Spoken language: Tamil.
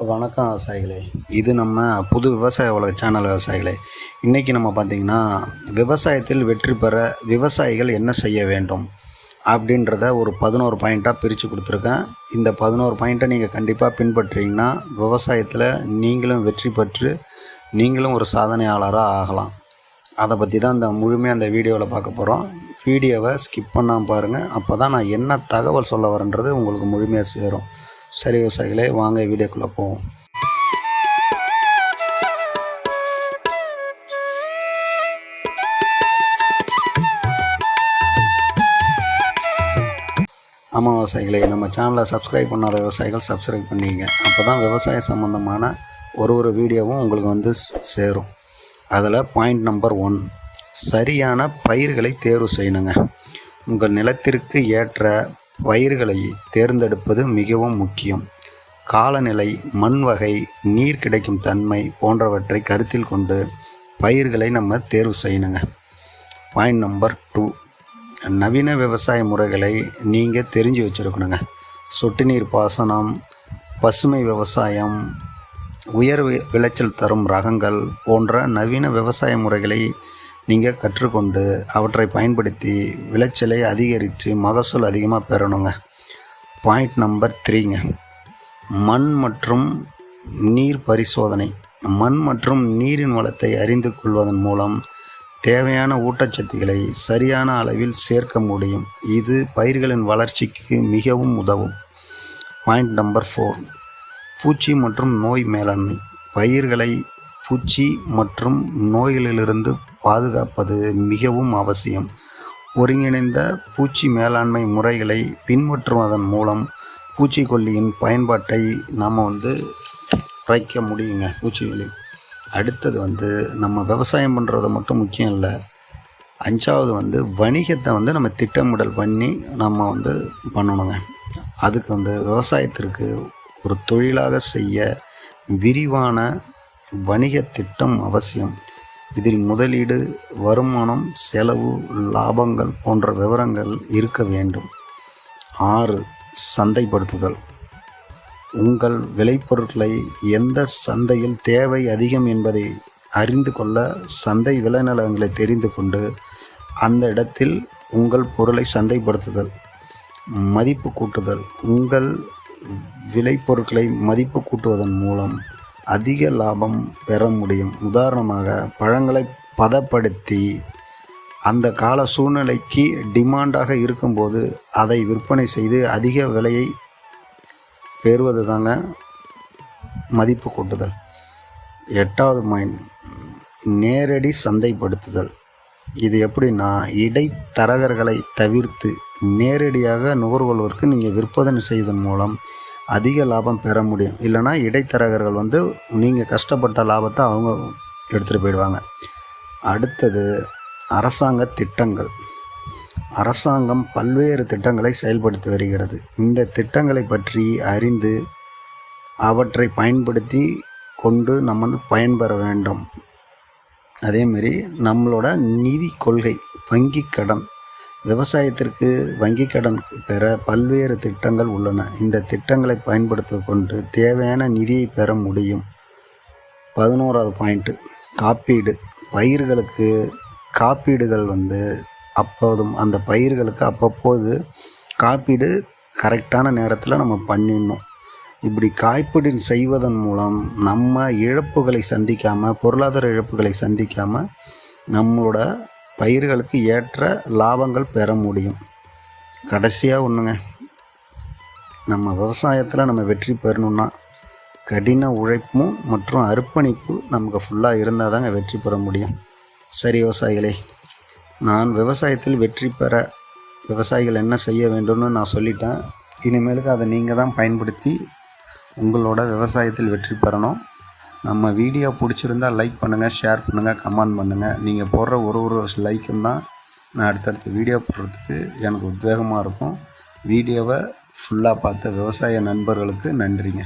வணக்கம் விவசாயிகளே. இது நம்ம புது விவசாய உலக சேனல் விவசாயிகளே. இன்றைக்கி நம்ம பார்த்திங்கன்னா விவசாயத்தில் வெற்றி பெற விவசாயிகள் என்ன செய்ய வேண்டும் அப்படின்றத ஒரு பதினோரு பாயிண்ட்டாக பிரித்து கொடுத்துருக்கேன். இந்த பதினோரு பாயிண்ட்டை நீங்கள் கண்டிப்பாக பின்பற்றிங்கன்னா விவசாயத்தில் நீங்களும் வெற்றி பெற்று நீங்களும் ஒரு சாதனையாளராக ஆகலாம். அதை பற்றி தான் இந்த முழுமையாக அந்த வீடியோவில் பார்க்க போகிறோம் வீடியோவை ஸ்கிப் பண்ணாமல் பாருங்கள் அப்போ தான் நான் என்ன தகவல் சொல்ல வரேன்றது உங்களுக்கு முழுமையாக சேரும். சரி விவசாயிகளே வாங்க வீடியோக்குள்ளே போவோம். ஆமாம் விவசாயிகளே நம்ம சேனலை சப்ஸ்கிரைப் பண்ணாத விவசாயிகள் சப்ஸ்கிரைப் பண்ணிங்க அப்போ தான் விவசாய சம்மந்தமான ஒரு ஒரு வீடியோவும் உங்களுக்கு வந்து சேரும். அதில் பாயிண்ட் நம்பர் ஒன் சரியான பயிர்களை தேர்வு செய்யணுங்க. உங்கள் நிலத்திற்கு ஏற்ற பயிர்களை தேர்ந்தெடுப்பது மிகவும் முக்கியம். காலநிலை மண் வகை நீர் கிடைக்கும் தன்மை போன்றவற்றை கருத்தில் கொண்டு பயிர்களை நம்ம தேர்வு செய்யணுங்க. பாயிண்ட் நம்பர் டூ நவீன விவசாய முறைகளை நீங்கள் தெரிஞ்சு வச்சுருக்கணுங்க. சொட்டு நீர் பாசனம் பசுமை விவசாயம் உயர் விளைச்சல் தரும் ரகங்கள் போன்ற நவீன விவசாய முறைகளை நீங்கள் கற்றுக்கொண்டு அவற்றை பயன்படுத்தி விளைச்சலை அதிகரித்து மகசூல் அதிகமாக பெறணுங்க. பாயிண்ட் நம்பர் த்ரீங்க மண் மற்றும் நீர் பரிசோதனை. மண் மற்றும் நீரின் வளத்தை அறிந்து கொள்வதன் மூலம் தேவையான ஊட்டச்சத்துக்களை சரியான அளவில் சேர்க்க முடியும். இது பயிர்களின் வளர்ச்சிக்கு மிகவும் உதவும். பாயிண்ட் நம்பர் ஃபோர் பூச்சி மற்றும் நோய் மேலாண்மை. பயிர்களை பூச்சி மற்றும் நோய்களிலிருந்து பாதுகாப்பது மிகவும் அவசியம். ஒருங்கிணைந்த பூச்சி மேலாண்மை முறைகளை பின்பற்றுவதன் மூலம் பூச்சிக்கொல்லியின் பயன்பாட்டை நாம் வந்து குறைக்க முடியுங்க பூச்சிக்கொல்லி. அடுத்தது வந்து நம்ம விவசாயம் பண்ணுறது மட்டும் முக்கியம் இல்லை. அஞ்சாவது வந்து வணிகத்தை வந்து நம்ம திட்டமிடல் பண்ணி நம்ம வந்து பண்ணணுங்க. அதுக்கு வந்து விவசாயத்திற்கு ஒரு தொழிலாக செய்ய விரிவான வணிக திட்டம் அவசியம். இதில் முதலீடு வருமானம் செலவு லாபங்கள் போன்ற விவரங்கள் இருக்க வேண்டும். ஆறு சந்தைப்படுத்துதல். உங்கள் விளைபொருட்களை எந்த சந்தையில் தேவை அதிகம் என்பதை அறிந்து கொள்ள சந்தை விளைநிலங்களை தெரிந்து கொண்டு அந்த இடத்தில் உங்கள் பொருளை சந்தைப்படுத்துதல். மதிப்பு கூட்டுதல். உங்கள் விளைபொருட்களை மதிப்பு கூட்டுவதன் மூலம் அதிக லாபம் பெற முடியும். உதாரணமாக பழங்களை பதப்படுத்தி அந்த கால சூழ்நிலைக்கு டிமாண்டாக இருக்கும்போது அதை விற்பனை செய்து அதிக விலையை பெறுவது தாங்க மதிப்பு கூட்டுதல். எட்டாவது மைண்ட் நேரடி சந்தைப்படுத்துதல். இது எப்படின்னா இடைத்தரகர்களை தவிர்த்து நேரடியாக நுகர்வோருக்கு நீங்கள் விற்பனை செய்வதன் மூலம் அதிக லாபம் பெற முடியும். இல்லைனா இடைத்தரகர்கள் வந்து நீங்கள் கஷ்டப்பட்ட லாபத்தை அவங்க எடுத்துகிட்டு போயிடுவாங்க. அடுத்தது அரசாங்க திட்டங்கள். அரசாங்கம் பல்வேறு திட்டங்களை செயல்படுத்தி வருகிறது. இந்த திட்டங்களை பற்றி அறிந்து அவற்றை பயன்படுத்தி கொண்டு நம்ம பயன்பெற வேண்டும். அதேமாரி நம்மளோட நிதி கொள்கை வங்கி கடன் விவசாயத்திற்கு வங்கி கடன் பெற பல்வேறு திட்டங்கள் உள்ளன. இந்த திட்டங்களை பயன்படுத்தி கொண்டு தேவையான நிதியை பெற முடியும். பதினோராவது பாயிண்ட்டு காப்பீடு. பயிர்களுக்கு காப்பீடுகள் வந்து அப்போதும் அந்த பயிர்களுக்கு அப்பப்போது காப்பீடு கரெக்டான நேரத்தில் நம்ம பண்ணிடணும். இப்படி காப்பீடு செய்வதன் மூலம் நம்ம இழப்புகளை சந்திக்காமல் பொருளாதார இழப்புகளை சந்திக்காமல் நம்மளோட பயிர்களுக்கு ஏற்ற லாபங்கள் பெற முடியும். கடைசியாக ஒன்றுங்க நம்ம விவசாயத்தில் நம்ம வெற்றி பெறணும்னா கடின உழைப்பும் மற்றும் அர்ப்பணிப்பு நமக்கு ஃபுல்லாக இருந்தால் தாங்க வெற்றி பெற முடியும். சரி விவசாயிகளே நான் விவசாயத்தில் வெற்றி பெற விவசாயிகள் என்ன செய்ய வேண்டும்னு நான் சொல்லிட்டேன். இனிமேலுக்கு அதை நீங்கள் தான் பயன்படுத்தி உங்களோட விவசாயத்தில் வெற்றி பெறணும். நம்ம வீடியோ பிடிச்சிருந்தா லைக் பண்ணுங்கள் ஷேர் பண்ணுங்கள் கமெண்ட் பண்ணுங்கள் நீங்கள் போடுற ஒரு ஒரு லைக்கும் தான் நான் அடுத்தடுத்த வீடியோ போடுறதுக்கு எனக்கு உத்வேகமாக இருக்கும். வீடியோவை ஃபுல்லாக பார்த்த விவசாய நண்பர்களுக்கு நன்றிங்க.